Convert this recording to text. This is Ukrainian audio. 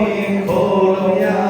Тобі полоня.